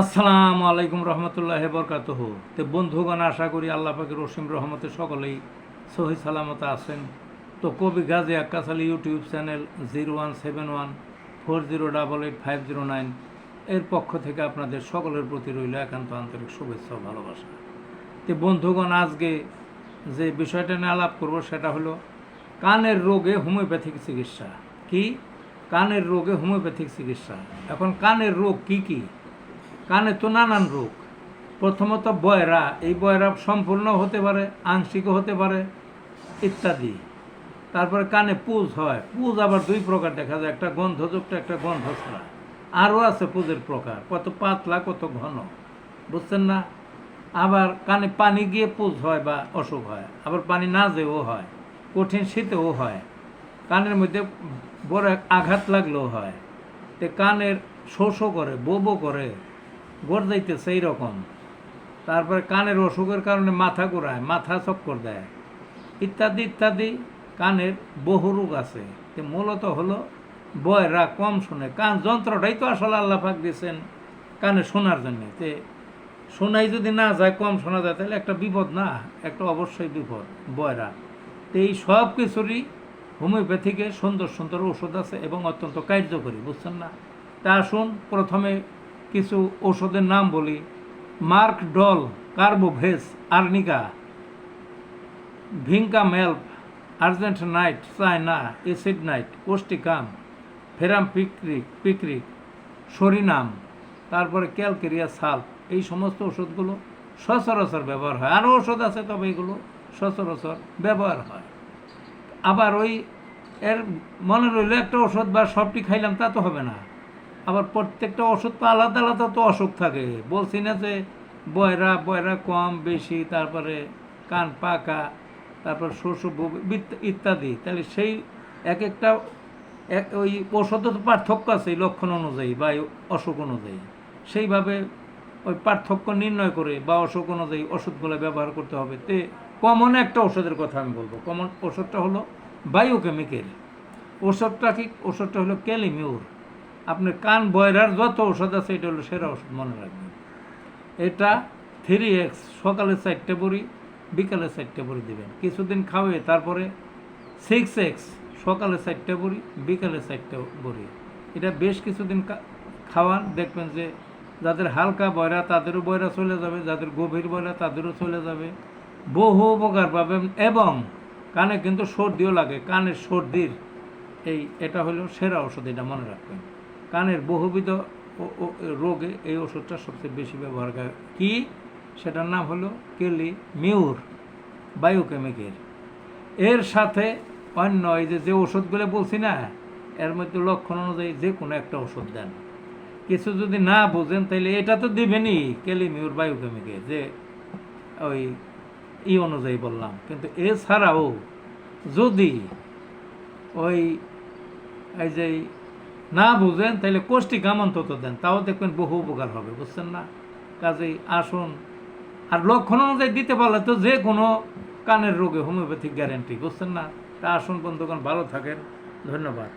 আসসালামু আলাইকুম রহমতুল্লাহ বরকাত তো বন্ধুগণ, আশা করি আল্লাহ পাকের রসিম রহমতে সকলেই সহি সালামত আছেন। তো কবি Gazi Akkas Ali YouTube channel zero one seven one four zero double eight five zero nine এর পক্ষ থেকে আপনাদের সকলের প্রতি রইল একান্ত আন্তরিক শুভেচ্ছা ভালোবাসা। তো বন্ধুগণ, আজকে যে বিষয়টা নিয়ে আলাপ করব সেটা হলো কানের রোগে হোমিওপ্যাথিক চিকিৎসা। কি? কানের রোগে হোমিওপ্যাথিক চিকিৎসা। এখন কানের রোগ কি কি? কানে তো নানান রোগ। প্রথমত বয়রা, এই বয়রা সম্পূর্ণ হতে পারে, আংশিকও হতে পারে, ইত্যাদি। তারপরে কানে পুজ হয়, পুজ আবার দুই প্রকার দেখা যায়, একটা গন্ধযুক্ত, একটা গন্ধ ছাড়া আরও আছে পুজের প্রকার, কত পাতলা, কত ঘন, বুঝছেন না? আবার কানে পানি গিয়ে পুজ হয় বা অসুখ হয়, আবার পানি না যেও হয়, কঠিন শীতেও হয়। কানের মধ্যে বড় আঘাত লাগলেও হয়। তে কানের শোষও করে বোবো করে গড়াইতে সেই রকম। তারপরে কানের অসুখের কারণে মাথা ঘোরায়, মাথা চক্কর দেয়। ইত্যাদি ইত্যাদি, কানের বহু রোগ আছে। মূলত হলো বয়রা কম শোনে। কান যন্ত্রটাই তো আসলে আল্লাহ পাক দিয়েছেন কানে শোনার জন্যে। তে শোনাই যদি না যায়, কম শোনা যায়, তাহলে একটা বিপদ না? একটা অবশ্যই বিপদ বয়রা। তো এই সব কিছুরই হোমিওপ্যাথিকে সুন্দর সুন্দর ওষুধ আছে এবং অত্যন্ত কার্যকরী, বুঝছেন না? তা আসুন, প্রথমে কিছু ওষুধের নাম বলি। Merc dul, carbo veg, arnica, vinca মেল্প argent nit china acid nit causticum ferrum picric picric psorinum, তারপরে ক্যালকেরিয়া সাল্প এই সমস্ত ওষুধগুলো সচরাচর ব্যবহার হয়। আরও ওষুধ আছে, তবে এগুলো সচরাচর ব্যবহার হয়। আবার ওই এর মনে রইল, একটা ওষুধ বা সবটি খাইলাম, তা তো হবে না। আবার প্রত্যেকটা ওষুধ তো আলাদা আলাদা তো অসুখ থাকে। বলছি না যে বয়রা বয়রা কম, বেশি, তারপরে কান পাকা, তারপর শস্য ইত্যাদি। তাহলে সেই এক একটা এক, ওই ওষুধের তো পার্থক্য আছে লক্ষণ অনুযায়ী বা অসুখ অনুযায়ী। সেইভাবে ওই পার্থক্য নির্ণয় করে বা অসুখ অনুযায়ী ওষুধগুলো ব্যবহার করতে হবে। তে কমন একটা ওষুধের কথা আমি বলব। কমন ওষুধটা হলো বায়োকেমিক্যাল ওষুধটা কি? ওষুধটা হলো ক্যালিমিউর আপনার কান বয়রার যত ওষুধ আছে, এটা হলো সেরা ওষুধ মনে রাখবেন। এটা থ্রি এক্স সকালে চারটে বড়ি, বিকালে চারটে বড়ি দেবেন। কিছুদিন খাওয়ে তারপরে সিক্স এক্স সকালে চারটে বড়ি, বিকালে চারটে বড়ি। এটা বেশ কিছুদিন খাওয়ান, দেখবেন যে যাদের হালকা বয়রা, তাদেরও বয়রা চলে যাবে, যাদের গভীর বয়রা, তাদেরও চলে যাবে। বহু উপকার পাবেন এবং কানে কিন্তু সর্দিও লাগে, কানের সর্দির। এই, এটা হলো সেরা ওষুধ এটা মনে রাখবেন। কানের বহুবিধ রোগে এই ওষুধটা সবচেয়ে বেশি ব্যবহার করে। কি? সেটার নাম হলো কেলি মিউর বায়োকেমিক্যাল এর সাথে অন্য এই যে যে ওষুধগুলো বলছি না, এর মধ্যে লক্ষণ অনুযায়ী যে কোনো একটা ওষুধ দেন। কিছু যদি না বোঝেন তাহলে এটা তো দিবেনই, কেলিমিউর বায়োকেমিক্যাল যে ওই ই অনুযায়ী বললাম। কিন্তু এছাড়াও যদি ওই, এই যে না বুঝেন তাহলে কোষ্টিকাম অন্তত দেন, তাও দেখবেন বহু উপকার হবে, বুঝছেন না? কাজেই আসুন। আর লক্ষণ অনুযায়ী দিতে পারলে তো যে কোনো কানের রোগে হোমিওপ্যাথিক গ্যারেন্টি, বুঝছেন না? তা আসুন বন্ধুগণ, ভালো থাকেন, ধন্যবাদ।